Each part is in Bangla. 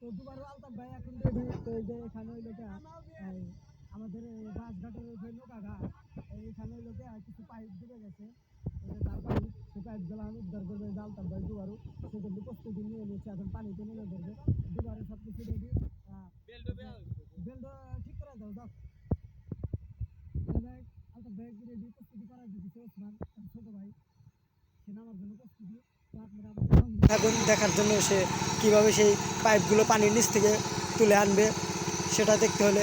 তো দুবারও আলতাফ ভাই এখন যে এখানে ওই লোকে আমাদের এই বাসঘাটের যে নৌকা ঘাট ওই লোকে কিছু পাইপ ডুবে গেছে পাইপ সেই পাইপগুলো আমি উদ্ধার করবে আলতাফ ভাই দুবারও সেজন্য প্রস্তুতি নিয়ে নিচ্ছে এখন পানিতে নেমে ধরবে দুবারে সব কিছু রেডি বেল্ট ঠিক করে দাও দাও আলতাফ ভাই রেডি প্রস্তুতি করা দিচ্ছে ওসমান ছোট ভাই সে নামার জন্য প্রস্তুতি এখন দেখার জন্য সে কীভাবে সেই পাইপগুলো পানির নিচ থেকে তুলে আনবে, সেটা দেখতে হলে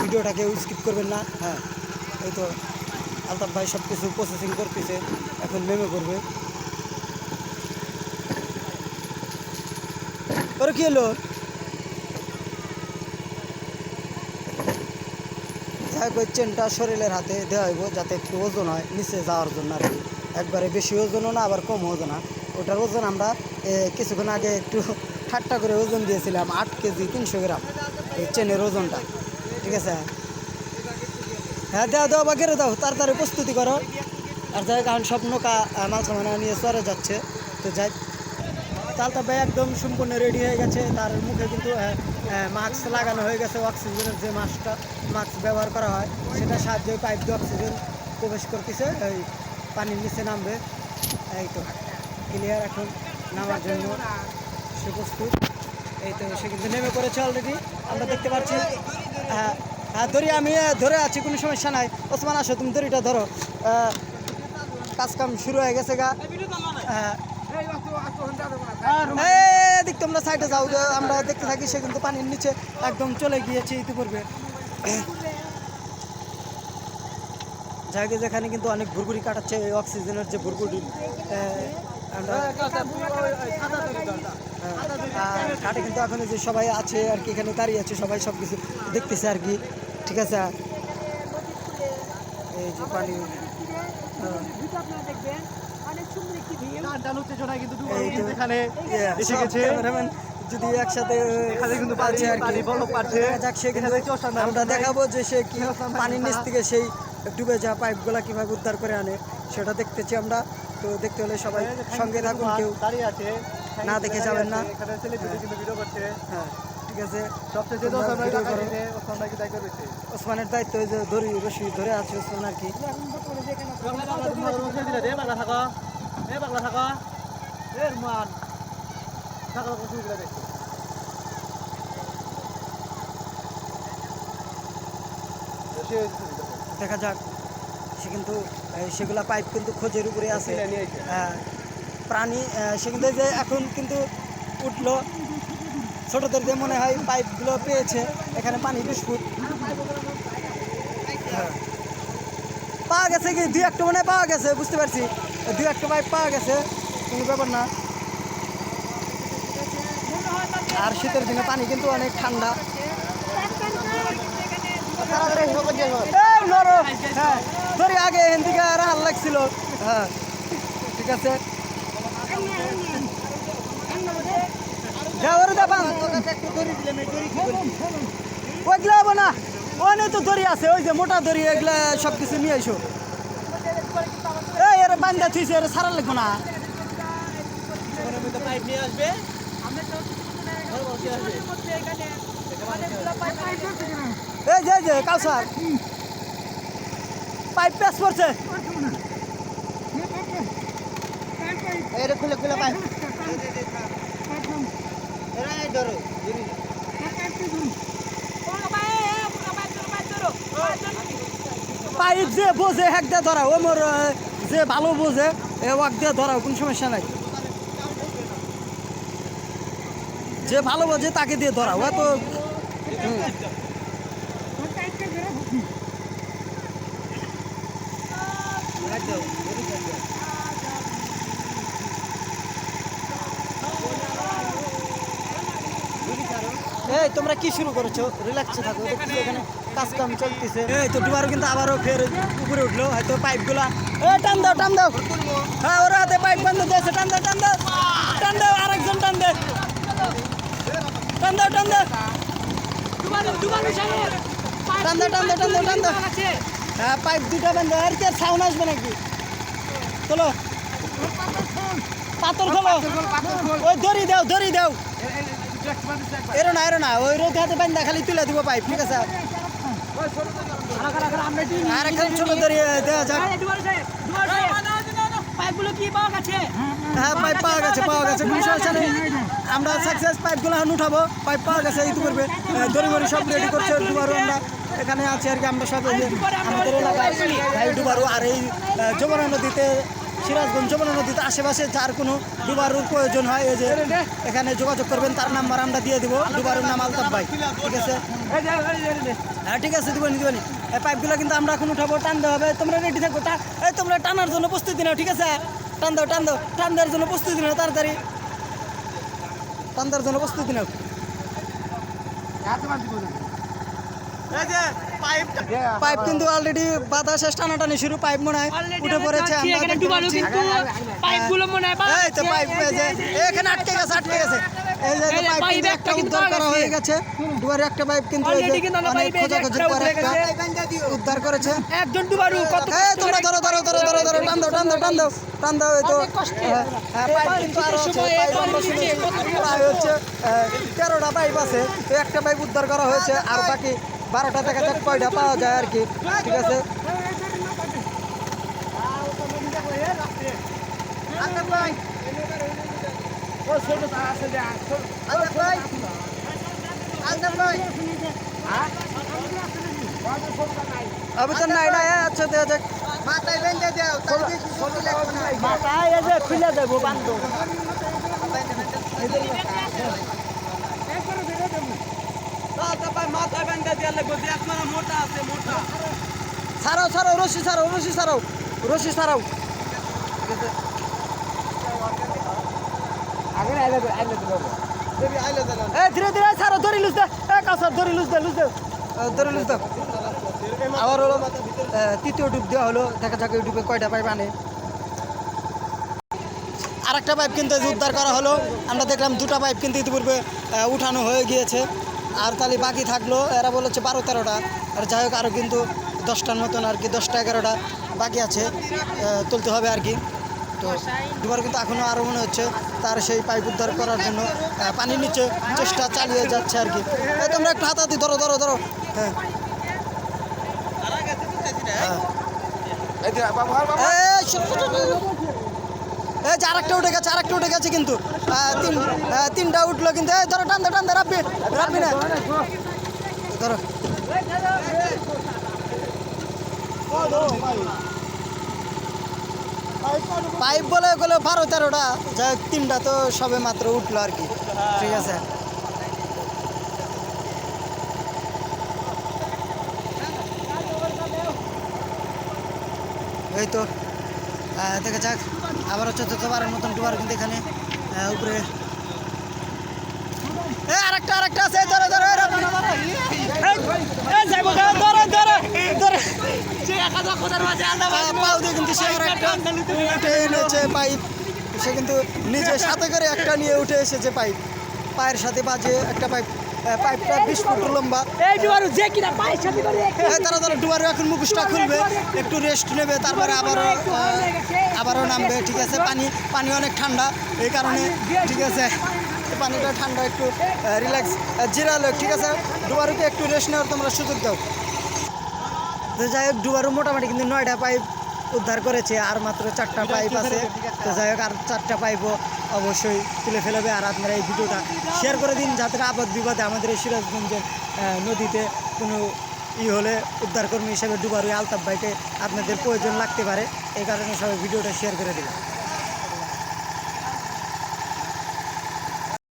ভিডিওটাকে স্কিপ করবেন না। হ্যাঁ এই তো আলতাফ ভাই সব কিছু প্রসেসিং করতেছে, এখন নেমে করবে। ওর, কি হলো? যাই চেনটা শরীরের হাতে দেওয়া হইব, যাতে একটু ওজন হয় নিচে যাওয়ার জন্য আর কি। একবারে বেশি ওজনও না আবার কম ওজন না। ওটার ওজন আমরা কিছুক্ষণ আগে একটু ঠাট্টা করে ওজন দিয়েছিলাম আট কেজি তিনশো গ্রাম। চেনের ওজনটা ঠিক আছে? হ্যাঁ দাও দাও বা গেড়ে দাও তাড়াতাড়ি প্রস্তুতি করো। আর যাই এখন সব নৌকা আহ, মাল সামানা নিয়ে চরে যাচ্ছে। তো যাই তালতা ভাই একদম সম্পূর্ণ রেডি হয়ে গেছে। তার মুখে কিন্তু মাস্ক লাগানো হয়ে গেছে অক্সিজেনের যে মাস্কটা মাস্ক ব্যবহার করা হয় সেটা সাহায্যে পাইপ দিয়ে অক্সিজেন প্রবেশ করতেছে। পানির নিচে নামবে। এই তো ক্লিয়ার এখন নামার জন্য সে প্রস্তুত। এই তো সে কিন্তু নেমে পড়েছে অলরেডি আমরা দেখতে পাচ্ছি। হ্যাঁ হ্যাঁ দড়ি আমি আহ, ধরে আছি কোনো সমস্যা নাই। ওসমান আসো তুমি দড়িটা ধরো। কাজ কাম শুরু হয়ে গেছে গা। হ্যাঁ। এদিক তোমরা সাইডে যাও আমরা দেখতে থাকি সে কিন্তু পানির নিচে একদম চলে গিয়েছে ইতিপূর্বে। জায়গা যেখানে কিন্তু অনেক ঘুরঘুরি কাটাচ্ছে এই অক্সিজেনের যে ঘুরঘুরি আর ঘাটে কিন্তু এখন যে সবাই আছে আর কি এখানে দাঁড়িয়ে আছে সবাই সব কিছু দেখতেছে আর কি ঠিক আছে? এই যে পানি। হ্যাঁ। যদি একসাথে আমরা দেখাবো যে সে কি পানির নিচ থেকে সেই ডুবে যাওয়া পাইপগুলা কীভাবে উদ্ধার করে আনে সেটা দেখতেছি আমরা। তো দেখতে হলে সবাই সঙ্গে থাকুন কেউ দাঁড়িয়ে আছে। না দেখে যাবেন না। এখানে সেলিব্রিটি কিন্তু ভিডিও করছে। হ্যাঁ ঠিক আছে। ওসমানের দায়িত্ব ওই যে ধরি রশি ধরে আছে ওসমান আর কি। দে দেখা যাক। সে কিন্তু সেগুলা পাইপ কিন্তু খোঁজের উপরে আছে। হ্যাঁ, প্রাণী সে কিন্তু যে এখন কিন্তু উঠল। ছোটদের যে মনে হয় পাইপগুলো পেয়েছে এখানে পানি বিস্কুট হ্যাঁ। পাওয়া গেছে কি? দুই একটা মনে পাওয়া গেছে বুঝতে পারছি। দুই একটা পাইপ পাওয়া গেছে কোনো ব্যাপার না। আর শীতের দিনে পানি কিন্তু অনেক ঠান্ডা। লড়ো হ্যাঁ ধরি আগে এখান থেকে রাহাল লাগছিল। হ্যাঁ ঠিক আছে। যাও রে ওইগুলো হব না। অনেক তো দড়ি আছে, ওই যে মোটা দড়ি এগুলা সব কিছু নিয়ে এসো এই, এর বান্ধা থুইছে, এর সারা লাগবো না। এই যে কালসার পাইপ পেস করছে। এটা খুলে খুলে পাইপ ধরো পাইপ যে বোঝে হেক দিয়ে ধরা ও মোর যে ভালো বোঝে এ ওয়াক দিয়ে ধরা কোনো সমস্যা নাই। যে ভালো বোঝে তাকে দিয়ে ধরা ও তো কি শুরু করেছ? রিল্যাক্সে থাকো এখানে কাজ কাম চলতেছে। এই তো দুবার কিন্তু আবারও ফের উপরে উঠল হয়তো পাইপগুলা এ টান দাও টান দাও। হ্যাঁ ওরা হাতে পাইপ বন্ধ দিয়েছে টান দাও টান দাও। টান দাও আরেকজন টান দে। টান দাও টান দাও। টান দাও টান দাও টান দাও টান দাও। হ্যাঁ পাইপ দুটা বন্ধ আর কি সাউন্ড আসবে নাকি? চলো পাতল খোলো। ওই দড়ি দাও দড়ি দাও। এরো না এরো না ওই রোদ হাতে বান্ধা খালি তুলে দিব পাইপ ঠিক আছে? আর একটা ছোট ধরে দেওয়া যাক। পাইপগুলো কি পাওয়া গেছে? হ্যাঁ পাইপ পাওয়া গেছে পাওয়া গেছে। কোনো সমস্যা নেই আমরা সাকসেস পাইপগুলো এখন উঠাবো। পাইপ পাওয়া গেছে এই করবে দড়ি মড়ি সব রেডি করছে আমরা এখানে আছি আর কি আমরা সব আমাদের এলাকায় ভাই ডুবারু আর এই যমুনা নদীতে সিরাজগঞ্জ যমুনা নদীতে আশেপাশে যার কোনো ডুবারুর প্রয়োজন হয়, এই যে এখানে যোগাযোগ করবেন, তার নাম্বার আমরা দিয়ে দিব। ডুবারুর নাম আলতাফ ভাই। ঠিক আছে? হ্যাঁ ঠিক আছে, দিবনি দিবনি। এই পাইপগুলো কিন্তু আমরা এখন উঠাবো টানতে হবে। তোমরা রেডি থাকো, টা- এই তোমরা টানার জন্য প্রস্তুতি নাও, ঠিক আছে? টান দাও টান দাও। টান দেওয়ার জন্য প্রস্তুতি নাও, তাড়াতাড়ি। টান দেওয়ার জন্য প্রস্তুতি নাও। পাইপ কিন্তু অলরেডি বাধা শেষ টানাটানি শুরু পাইপ মনে হয় উঠে পড়েছে মনে হয় বা- এই তো পাইপ এখানে আটকে গেছে আটকে গেছে। এই যে পাইপ পাইপ কিন্তু একটা উদ্ধার করা হয়ে গেছে। দুয়ারে একটা পাইপ কিন্তু অনেক পাইপে যে খোঁজাখুঁজির পর একটা উদ্ধার করেছে। একজন ডুবারু কত এই তোমরা ধরো ধরো ধরো ধরো ধরো টান দাও টান দাও টান দাও টান দাও এই তো। অনেক কষ্টে। হ্যাঁ, হ্যাঁ, পাইপ কিন্তু আরও আছে পাইপ আমরা শুধু প্রায় হচ্ছে তেরোটা পাইপ আছে তো একটা পাইপ উদ্ধার করা হয়েছে আর বাকি বারোটা থেকে যাক কয়টা পাওয়া যায় আর কি ঠিক আছে? আমি তো নাই নাই হ্যাঁ, আচ্ছা দেখা যাক। মাথায় খুলে দেবো বান্ধব। মাথায় বেঁধে লাগবে দেখ মানে মোটা আছে মোটা ছাড়াও ছাড়াও রশি ছাড়াও রশি ছাড়াও রশি ছাড়াও আগে আইলে ধীরে ধীরে ছাড়াও ধরি লুজ দে। এ কাসার ধরি লুজ দে লুজ দে। ধরি লুজ দে। আবার হলো তৃতীয় ডুব দেওয়া হলো। দেখা যাক এই ডুবে কয়টা পাইপ আনে? আরেকটা পাইপ কিন্তু উদ্ধার করা হলো। আমরা দেখলাম দুটা পাইপ কিন্তু ইতিপূর্বে উঠানো হয়ে গিয়েছে। আর তাহলে বাকি থাকল এরা বলেছে বারো তেরোটা। আর যাই হোক আরও কিন্তু দশটার মতন আর কি দশটা এগারোটা বাকি আছে তুলতে হবে আর কি। তো দুবার কিন্তু এখনও আরও মনে হচ্ছে তার সেই পাইপ উদ্ধার করার জন্য পানির নিচে চেষ্টা চালিয়ে যাচ্ছে আর কি। তোমরা একটু হাতাহাতি ধরো ধরো ধরো। হ্যাঁ। এই যে বাবা বাবা এই, যে আরেকটা উঠে গেছে আরেকটা উঠে গেছে কিন্তু। তিন তিনটা উঠল কিন্তু। ধরো টান দে রাব্বি রাব্বি না। ধরো। পাইপ বলে গেলে বারো তেরোটা। যাই তিনটা তো সবে মাত্র উঠল আর কি। ঠিক আছে। এই তো। দেখা যাক। আবার হচ্ছে চতুর্থবারের মতন দুবার কিন্তু এখানে উপরে। আরেকটা আরেকটা আছে ধরো ধরো পাও দিয়ে কিন্তু সে উঠে এনেছে পাইপ। সে কিন্তু নিজে সাথে করে একটা নিয়ে উঠে এসেছে পাইপ। পায়ের সাথে বাজে একটা পাইপ। পাইপটা বিশ ফুট লম্বা। তারা তারা ডুবারও এখন মুখোশটা খুলবে একটু রেস্ট নেবে তারপরে আবারও আবারও নামবে ঠিক আছে? পানি পানি অনেক ঠান্ডা এই কারণে ঠিক আছে? পানিটা ঠান্ডা একটু রিল্যাক্স জিরালো ঠিক আছে? ডুবারুকে একটু রেস্ট নেওয়ার তোমরা সুযোগ দাও। তো যাই হোক ডুবারু মোটামুটি কিন্তু নয়টা পাইপ উদ্ধার করেছে আর মাত্র চারটা পাইপ আছে। তো যাই হোক আর চারটা পাইপও অবশ্যই তুলে ফেলবে আর আপনারা এই ভিডিওটা শেয়ার করে দিন যাতে আপদ বিপদে আমাদের এই সিরাজগঞ্জের নদীতে কোনো ই হলে উদ্ধারকর্মী হিসেবে ডুবারু আলতাফ ভাইকে আপনাদের প্রয়োজন লাগতে পারে। এই কারণে সবাই ভিডিওটা শেয়ার করে দেবেন।